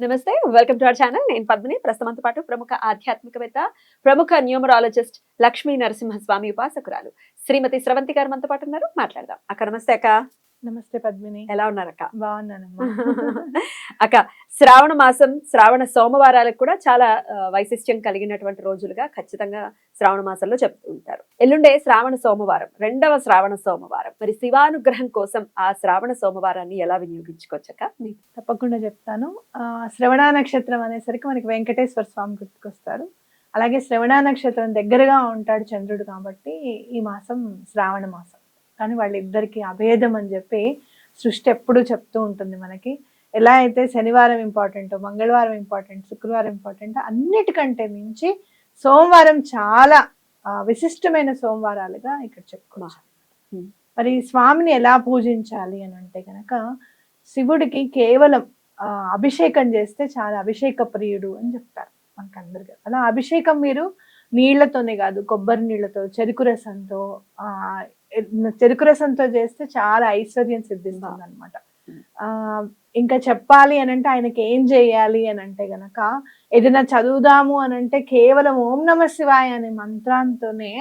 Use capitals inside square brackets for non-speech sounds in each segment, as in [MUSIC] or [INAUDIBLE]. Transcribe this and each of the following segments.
నమస్తే welcome to our channel. నేను పద్మిని. ప్రస్తుతంతో పాటు ప్రముఖ ఆధ్యాత్మికవేత్త ప్రముఖ న్యూమరాలజిస్ట్ లక్ష్మీ నరసింహస్వామి ఉపాసకురాలు శ్రీమతి స్రవంతి గారు మనతో పాటు ఉన్నారు. మాట్లాడదాం. అక్క నమస్తే అక్క. నమస్తే పద్మిని. ఎలా ఉన్నారు అక్క బాగున్నానమ్మా. [LAUGHS] అక్క శ్రావణ మాసం శ్రావణ సోమవారాలకు కూడా చాలా వైశిష్ట్యం కలిగినటువంటి రోజులుగా ఖచ్చితంగా శ్రావణ మాసంలో చెప్తూ ఉంటారు. ఎల్లుండే శ్రావణ సోమవారం రెండవ శ్రావణ సోమవారం. మరి శివానుగ్రహం కోసం ఆ శ్రావణ సోమవారాన్ని ఎలా వినియోగించుకోవచ్చక మీ తప్పకుండా చెప్తాను. శ్రవణ నక్షత్రం అనేసరికి మనకి వెంకటేశ్వర స్వామి గుర్తుకొస్తారు అలాగే శ్రవణ నక్షత్రం దగ్గరగా ఉంటాడు చంద్రుడు కాబట్టి ఈ మాసం శ్రావణ మాసం. కానీ వాళ్ళిద్దరికీ అభేదం అని చెప్పి సృష్టి ఎప్పుడూ చెప్తూ ఉంటుంది మనకి. ఎలా అయితే శనివారం ఇంపార్టెంట్ మంగళవారం ఇంపార్టెంట్ శుక్రవారం ఇంపార్టెంట్ అన్నిటికంటే మించి సోమవారం చాలా విశిష్టమైన సోమవారాలుగా ఇక్కడ చెప్పుకోవచ్చు. మరి స్వామిని ఎలా పూజించాలి అని అంటే కనుక శివుడికి కేవలం ఆ, అభిషేకం చేస్తే చాలా అభిషేక ప్రియుడు అని చెప్తారు మనకందరికీ. అలా అభిషేకం మీరు నీళ్ళతోనే కాదు కొబ్బరి నీళ్ళతో చెరుకు రసంతో చెరుకు రసంతో చేస్తే చాలా ఐశ్వర్యం సిద్ధిస్తుంది అనమాట ఆ ఇంకా చెప్పాలి అని అంటే ఆయనకి ఏం చేయాలి అని అంటే గనక ఏదైనా చదువుదాము అని అంటే కేవలం ఓం నమ శివాయ అనే మంత్రాంతోనే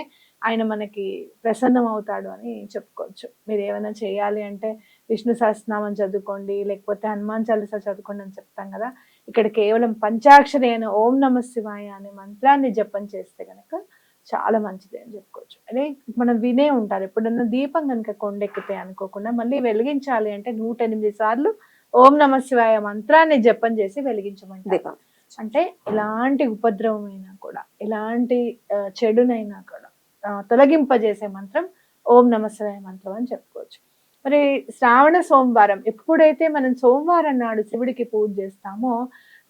ఆయన మనకి ప్రసన్నం అవుతాడు అని చెప్పుకోవచ్చు. మీరు ఏమైనా చేయాలి అంటే విష్ణు సహస్రనామం చదువుకోండి లేకపోతే హనుమాన్ చాలీసా చదువుకోండి అని చెప్తాం కదా. ఇక్కడ కేవలం పంచాక్షరి అయిన ఓం నమ శివాయ అనే మంత్రాన్ని జపం చేస్తే కనుక చాలా మంచిది అని చెప్పుకోవచ్చు. అదే మనం వినే ఉంటారు. ఎప్పుడన్నా దీపం కనుక కొండెక్కితే అనుకోకుండా మళ్ళీ వెలిగించాలి అంటే నూట ఎనిమిది సార్లు ఓం నమ శివాయ మంత్రాన్ని జపం చేసి వెలిగించమంటారు. దీపం. అంటే ఎలాంటి ఉపద్రవమైనా కూడా ఎలాంటి చెడునైనా కూడా తొలగింపజేసే మంత్రం ఓం నమ శివాయ మంత్రం అని చెప్పుకోవచ్చు. మరి శ్రావణ సోమవారం ఎప్పుడైతే మనం సోమవారం నాడు శివుడికి పూజ చేస్తామో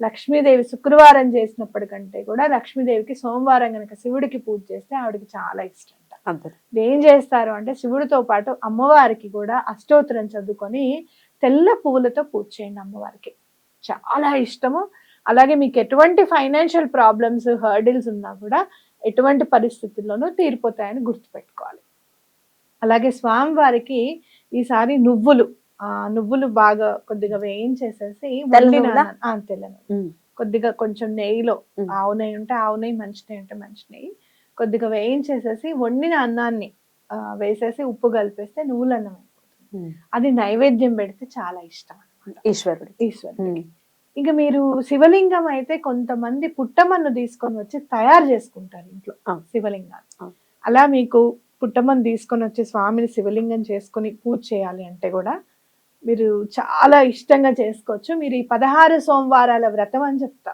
లక్ష్మీదేవి శుక్రవారం చేసినప్పటికంటే కూడా లక్ష్మీదేవికి సోమవారం కనుక శివుడికి పూజ చేస్తే ఆవిడకి చాలా ఇష్టం అంతే. ఏం చేస్తారు అంటే శివుడితో పాటు అమ్మవారికి కూడా అష్టోత్తరం చదువుకొని తెల్ల పువ్వులతో పూజ చేయండి అమ్మవారికి. చాలా ఇష్టము. అలాగే మీకు ఎటువంటి ఫైనాన్షియల్ ప్రాబ్లమ్స్ హర్డిల్స్ ఉన్నా కూడా ఎటువంటి పరిస్థితుల్లోనూ తీరిపోతాయని గుర్తుపెట్టుకోవాలి అలాగే స్వామివారికి ఈసారి నువ్వులు ఆ నువ్వులు బాగా కొద్దిగా వేయించేసేసి తెల్ల వండిన నువ్వులా? అన్నం- ఆ, తెల్ల నువ్వులు. ఉమ్. కొద్దిగా కొంచెం నెయ్యిలో. ఆవు నెయ్యి ఉంటే ఆవు నెయ్యి మంచి నెయ్యి ఉంటే మంచి నెయ్యి కొద్దిగా వేయించేసేసి వండిన అన్నాన్ని వేసేసి ఉప్పు కలిపేస్తే నువ్వుల అన్నం అయిపోతుంది. అది నైవేద్యం పెడితే చాలా ఇష్టం ఈశ్వరుడు ఈశ్వరుడు. ఇంకా మీరు శివలింగం అయితే కొంతమంది పుట్టమన్ను తీసుకొని వచ్చి తయారు చేసుకుంటారు ఇంట్లో. శివలింగాన్ని. అలా మీకు పుట్టమన్ను తీసుకొని వచ్చి స్వామిని శివలింగం చేసుకొని పూజ చేయాలి అంటే కూడా మీరు చాలా ఇష్టంగా చేసుకోవచ్చు. మీరు ఈ పదహారు సోమవారాల వ్రతం అని చెప్తా.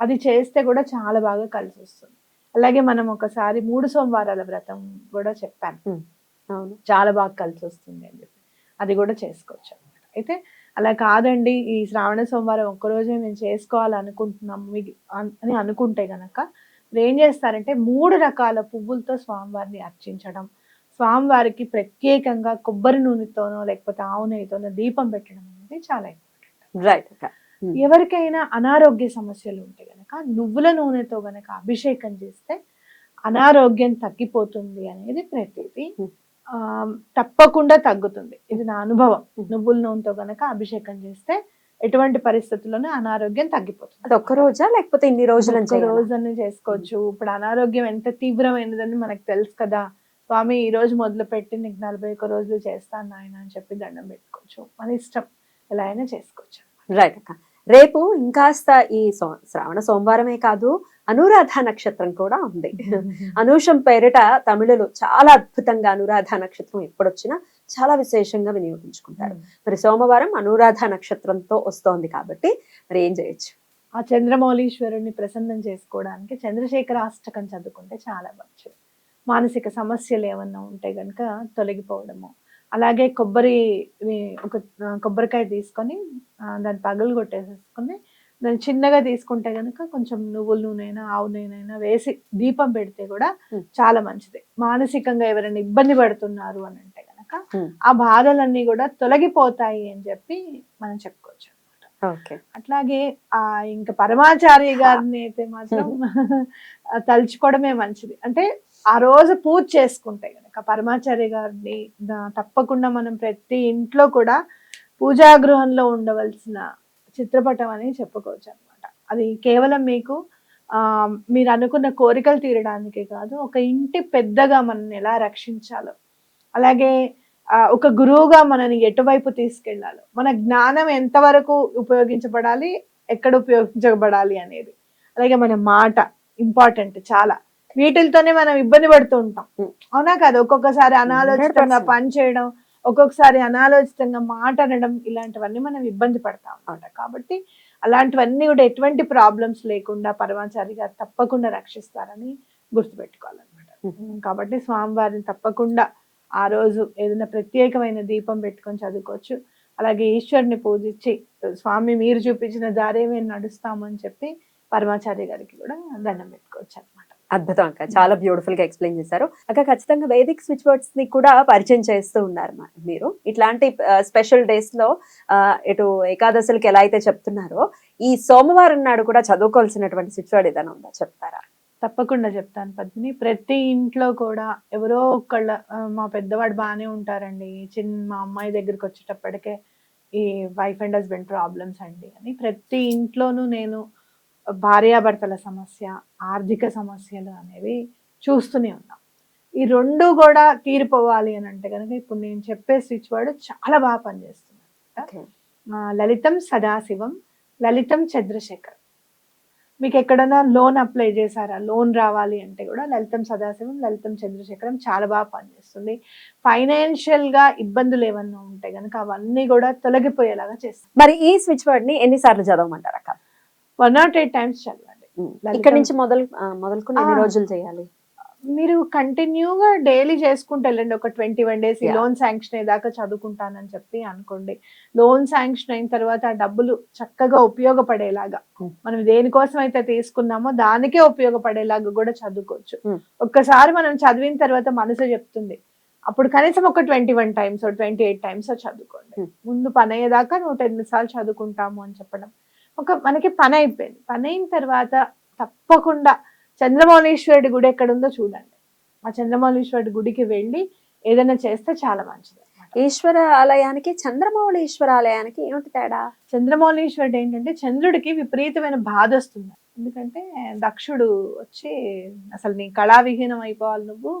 అది చేస్తే కూడా చాలా బాగా కలిసి వస్తుంది. అలాగే మనం ఒకసారి మూడు సోమవారాల వ్రతం కూడా చెప్పాను. అవును. చాలా బాగా కలిసి వస్తుంది అని చెప్పి. అది కూడా చేసుకోవచ్చు అనమాట అయితే అలా కాదండి. ఈ శ్రావణ సోమవారం ఒక్కరోజే మేము చేసుకోవాలనుకుంటున్నాము మీకు అన్- అని అనుకుంటే గనక ఏం చేస్తారంటే మూడు రకాల పువ్వులతో స్వామివారిని అర్చించడం. స్వామివారికి ప్రత్యేకంగా కొబ్బరి నూనెతోనో లేకపోతే ఆవు నెయ్యితోనో దీపం పెట్టడం అనేది చాలా ఇంపార్టెంట్. రైట్ అక్క ఎవరికైనా అనారోగ్య సమస్యలు ఉంటే గనక నువ్వుల నూనెతో గనక అభిషేకం చేస్తే అనారోగ్యం తగ్గిపోతుంది అనేది ప్రతీది Hmm. తప్పకుండా తగ్గుతుంది. ఇది నా అనుభవం. నువ్వుల నూనెతో గనక అభిషేకం చేస్తే ఎటువంటి పరిస్థితుల్లోనూ అనారోగ్యం తగ్గిపోతుంది. అది ఒక్క రోజా? లేకపోతే ఇన్ని రోజులు రోజుని చేసుకోవచ్చు. ఇప్పుడు అనారోగ్యం ఎంత తీవ్రమైనదని మనకు తెలుసు కదా. స్వామి ఈ రోజు మొదలు పెట్టి నీకు నలభై ఒక్క రోజులు చేస్తాను నాయన అని చెప్పి దండం పెట్టుకోవచ్చు. మన ఇష్టం. ఎలా అయినా చేసుకోవచ్చు రైట్ అక్క. రేపు ఇంకాస్త ఈ శ్రావణ సోమవారమే కాదు అనురాధ నక్షత్రం కూడా ఉంది. [LAUGHS] అనూషం పేరిట తమిళులు చాలా అద్భుతంగా అనురాధ నక్షత్రం ఎప్పుడొచ్చినా చాలా విశేషంగా వినియోగించుకుంటారు. మరి సోమవారం అనురాధ నక్షత్రంతో వస్తోంది కాబట్టి మరి ఏం చేయొచ్చు? ఆ చంద్రమౌళీశ్వరుని ప్రసన్నం చేసుకోవడానికి చంద్రశేఖర అష్టకం చదువుకుంటే చాలా మంచిది. మానసిక సమస్యలు ఏమన్నా ఉంటే గనుక తొలగిపోవడము అలాగే కొబ్బరి ఒక కొబ్బరికాయ తీసుకొని దాన్ని పగలు కొట్టేసేసుకొని దాన్ని చిన్నగా తీసుకుంటే గనుక కొంచెం నువ్వుల నూనెైనా ఆవు నూనెైనా వేసి దీపం పెడితే కూడా. చాలా మంచిది. మానసికంగా ఎవరైనా ఇబ్బంది పడుతున్నారు అని అంటే గనక Hmm. ఆ బాధలన్నీ కూడా తొలగిపోతాయి అని చెప్పి మనం చెప్పుకోవచ్చు ఓకే. అట్లాగే ఆ ఇంకా పరమాచార్య గారిని అయితే మాత్రం [LAUGHS] తలుచుకోవడమే మంచిది. అంటే ఆ రోజు పూజ చేసుకుంటే కనుక పరమాచార్య గారిని తప్పకుండా మనం ప్రతి ఇంట్లో కూడా పూజా గృహంలో ఉండవలసిన చిత్రపటం అని చెప్పుకోవచ్చు అనమాట అది కేవలం మీకు మీరు అనుకున్న కోరికలు తీరడానికే కాదు ఒక ఇంటి పెద్దగా మనల్ని ఎలా రక్షించాలో అలాగే ఒక గురువుగా మనని ఎటువైపు తీసుకెళ్ళాలో మన జ్ఞానం ఎంతవరకు ఉపయోగించబడాలి ఎక్కడ ఉపయోగించబడాలి అనేది. అలాగే మన మాట ఇంపార్టెంట్ చాలా. వీటితోనే మనం ఇబ్బంది పడుతూ ఉంటాం. అవునా కదా? ఒక్కొక్కసారి అనాలోచితంగా 100%. పని చేయడం ఒక్కొక్కసారి అనాలోచితంగా మాట అనడం ఇలాంటివన్నీ మనం ఇబ్బంది పడతాం అన్నమాట కాబట్టి అలాంటివన్నీ కూడా ఎటువంటి ప్రాబ్లమ్స్ లేకుండా పరమాచారి గారు తప్పకుండా రక్షిస్తారని గుర్తుపెట్టుకోవాలన్నమాట. కాబట్టి స్వామివారిని తప్పకుండా ఆ రోజు ఏదైనా ప్రత్యేకమైన దీపం పెట్టుకొని చదువుకోవచ్చు. అలాగే ఈశ్వరుని పూజించి స్వామి మీరు చూపించిన దారే మేము నడుస్తామని చెప్పి పరమాచార్య గారికి కూడా దండం పెట్టుకోవచ్చు. అనమాట అద్భుతం అక్క. చాలా బ్యూటిఫుల్గా ఎక్స్ప్లెయిన్ చేశారు. అక్క ఖచ్చితంగా వేదిక్ స్విచ్ వర్డ్స్ని కూడా పరిచయం చేస్తూ ఉన్నారు మీరు. ఇట్లాంటి స్పెషల్ డేస్లో ఇటు ఏకాదశులకి ఎలా అయితే చెప్తున్నారో ఈ సోమవారం నాడు కూడా చదువుకోవాల్సినటువంటి స్విచ్ వర్డ్ ఏదైనా ఉందా? చెప్తారా? తప్పకుండా చెప్తాను పద్మిని. ప్రతి ఇంట్లో కూడా ఎవరో ఒకళ్ళ మా పెద్దవాడు బాగానే ఉంటారండి. చిన్న మా అమ్మాయి దగ్గరికి వచ్చేటప్పటికే ఈ వైఫ్ అండ్ హస్బెండ్ ప్రాబ్లమ్స్ అండి అని ప్రతి ఇంట్లోనూ నేను భార్యాభర్తల సమస్య ఆర్థిక సమస్యలు అనేవి చూస్తూనే ఉన్నాం. ఈ రెండు కూడా తీరిపోవాలి అని అంటే కనుక ఇప్పుడు నేను చెప్పే స్విచ్ వర్డ్ చాలా బాగా పనిచేస్తుంది. లలితం సదాశివం లలితం చంద్రశేఖర్. మీకు ఎక్కడైనా లోన్ అప్లై చేశారా? లోన్ రావాలి అంటే కూడా లలితం సదాశివం లలితం చంద్రశేఖరం చాలా బాగా పనిచేస్తుంది. ఫైనాన్షియల్గా ఇబ్బందులు ఏమన్నా ఉంటే కనుక అవన్నీ కూడా తొలగిపోయేలాగా చేస్తుంది. మరి ఈ స్విచ్ వర్డ్ని ఎన్నిసార్లు చదవమంటారు అక్క? వన్ నాట్ ఎయిట్ టైమ్స్ చదవండి ఇక్కడ నుంచి మొదలు మొదలుకొని ఎన్ని. రోజులు చేయాలి మీరు కంటిన్యూగా డైలీ చేసుకుంటూ వెళ్ళండి ఒక twenty one days. Loan sanction అయ్యేదాకా చదువుకుంటానని చెప్పి అనుకోండి లోన్ శాంక్షన్ అయిన తర్వాత ఆ డబ్బులు చక్కగా ఉపయోగపడేలాగా. మనం దేనికోసం అయితే తీసుకున్నామో దానికే ఉపయోగపడేలాగా కూడా చదువుకోవచ్చు. ఒక్కసారి మనం చదివిన తర్వాత మనసు చెప్తుంది అప్పుడు కనీసం ఒక twenty one times twenty eight times చదువుకోండి. ముందు పని అయ్యేదాకా నూట ఎనిమిది సార్లు చదువుకుంటాము అని చెప్పడం ఒక మనకి పని అయిపోయింది పని అయిన తర్వాత తప్పకుండా చంద్రమౌళీశ్వరుడి గుడి ఎక్కడ ఉందో చూడండి. ఆ చంద్రమౌళీశ్వరుడి గుడికి వెళ్ళి ఏదైనా చేస్తే చాలా మంచిది. ఈశ్వర ఆలయానికి చంద్రమౌళి ఈశ్వర ఆలయానికి ఏమిటి తేడా? చంద్రమౌళీశ్వరుడు ఏంటంటే చంద్రుడికి విపరీతమైన బాధ వస్తుంది. ఎందుకంటే దక్షుడు వచ్చి అసలు నీ కళావిహీనం అయిపోవాలి నువ్వు.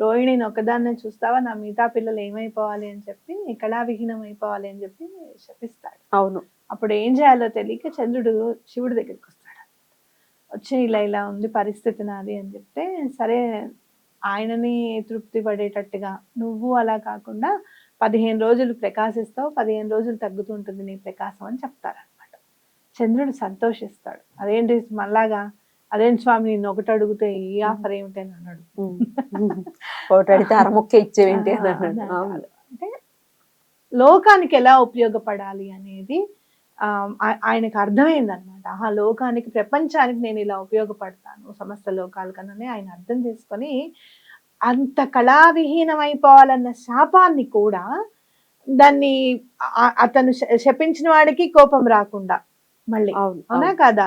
రోహిణిని ఒకదాన్నే చూస్తావా? నా మిగతా పిల్లలు ఏమైపోవాలి? అని చెప్పి కళావిహీనం అయిపోవాలి అని చెప్పి శపిస్తాడు అవును. అప్పుడు ఏం చేయాలో తెలియక చంద్రుడు శివుడి దగ్గరికి వస్తాడు. వచ్చి ఇలా ఇలా ఉంది పరిస్థితి నాది అని చెప్తే సరే ఆయనని తృప్తి పడేటట్టుగా నువ్వు అలా కాకుండా పదిహేను రోజులు ప్రకాశిస్తావు పదిహేను రోజులు తగ్గుతుంటుంది నీ ప్రకాశం అని చెప్తారనమాట చంద్రుడు సంతోషిస్తాడు. అదేంటి మళ్ళాగా అదేంటి స్వామి నిన్ను ఒకటి అడిగితే ఈ ఆఫర్ ఏమిటి అని అన్నాడు ఒకటి అడిగితే అరముక్క ఇచ్చేవేంటి అని అన్నాడు. అంటే లోకానికి ఎలా ఉపయోగపడాలి అనేది ఆయనకు అర్థమైంది అనమాట ఆహా లోకానికి ప్రపంచానికి నేను ఇలా ఉపయోగపడతాను సమస్త లోకాలకనని ఆయన అర్థం చేసుకొని అంత కళావిహీనం అయిపోవాలన్న శాపాన్ని కూడా దాన్ని ఆ- అతను శపించిన వాడికి కోపం రాకుండా మళ్ళీ అవును. కాదా.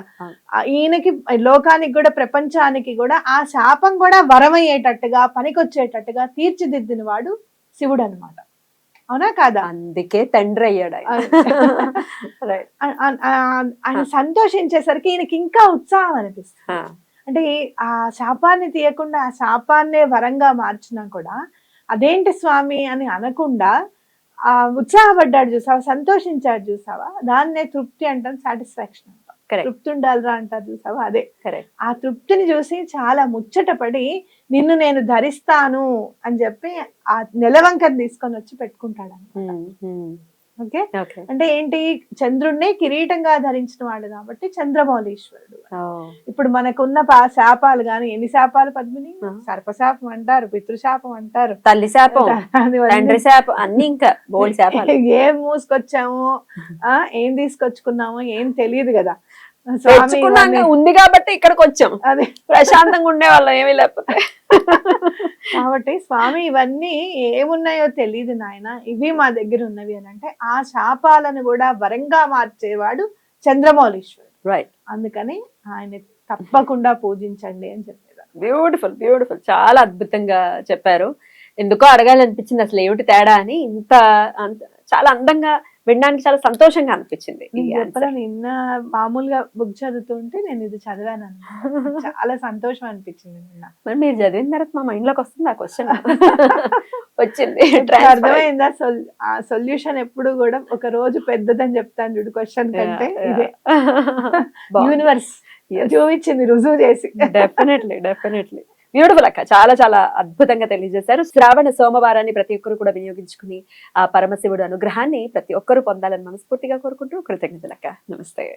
ఆ ఈయనకి లోకానికి కూడా ప్రపంచానికి కూడా ఆ శాపం కూడా వరమయ్యేటట్టుగా పనికొచ్చేటట్టుగా తీర్చిదిద్దిన వాడు శివుడు అనమాట అవునా కాదా? అందుకే తండ్రి అయ్యాడు ఆయన. సంతోషించేసరికి ఈయనకి ఇంకా ఉత్సాహం అనిపిస్తుంది. అంటే ఆ శాపాన్ని తీయకుండా ఆ శాపాన్నే వరంగా మార్చినా కూడా అదేంటి స్వామి అని అనకుండా ఆ ఉత్సాహపడ్డాడు చూసావా? సంతోషించాడు చూసావా? దాన్నే తృప్తి అంటాం సాటిస్ఫాక్షన్ అంటాం. తృప్తి ఉండాలిరా అంటారు చూసావా? అదే. ఆ తృప్తిని చూసి చాలా ముచ్చటపడి నిన్ను నేను ధరిస్తాను అని చెప్పి ఆ నెలవంకని తీసుకొని వచ్చి పెట్టుకుంటాడు. ఓకే. అంటే ఏంటి? చంద్రుణ్ణి కిరీటంగా ధరించిన వాడు కాబట్టి చంద్రమౌళీశ్వరుడు. ఇప్పుడు మనకున్న శాపాలు గాని ఎన్ని శాపాలు పద్మిని. సర్పశాపం అంటారు పితృశాపం అంటారు. తల్లి శాపం [LAUGHS] తండ్రి శాపం అన్ని ఇంకా [LAUGHS] ఏం మూసుకొచ్చామో ఆ ఏం తీసుకొచ్చుకున్నామో ఏం తెలియదు కదా. ఇవన్నీ- ఉంది కాబట్టి ఇక్కడికి వచ్చాం. అదే. ప్రశాంతంగా ఉండే వాళ్ళం ఏమీ లేకపోతే. కాబట్టి స్వామి ఇవన్నీ ఏమున్నాయో తెలియదు నాయన. ఇవి మా దగ్గర ఉన్నవి అని అంటే ఆ శాపాలను కూడా వరంగా మార్చేవాడు చంద్రమౌళీశ్వరుడు. రైట్ అందుకని ఆయన తప్పకుండా పూజించండి అని చెప్పేదాన్ని. బ్యూటిఫుల్ బ్యూటిఫుల్ చాలా అద్భుతంగా చెప్పారు. ఎందుకో అడగాలనిపించింది అసలు ఏమిటి తేడా అని ఇంత అంత చాలా అందంగా వినడానికి చాలా సంతోషంగా అనిపించింది నిన్న మామూలుగా బుక్ చదువుతుంటే నేను ఇది చదివాను. [LAUGHS] చాలా సంతోషం అనిపించింది నిన్న. మరి మీరు చదివిన తర్వాత మా మైండ్లోకి వస్తుంది ఆ క్వశ్చన్ [LAUGHS] వచ్చింది. అర్థమైందా? సొల్- ఆ సొల్యూషన్ ఎప్పుడు కూడా ఒక రోజు పెద్దదని చెప్తాను చూడు క్వశ్చన్ కంటే ఇదే. [LAUGHS] యూనివర్స్ చూపించింది రుజువు చేసి. డెఫినెట్లీ డెఫినెట్లీ బ్యూటిఫుల్ అక్క. చాలా చాలా అద్భుతంగా తెలియజేశారు. శ్రావణ సోమవారాన్ని ప్రతి ఒక్కరు కూడా వినియోగించుకుని ఆ పరమశివుడు అనుగ్రహాన్ని ప్రతి ఒక్కరూ పొందాలని మనస్ఫూర్తిగా కోరుకుంటూ కృతజ్ఞతలక్క నమస్తే.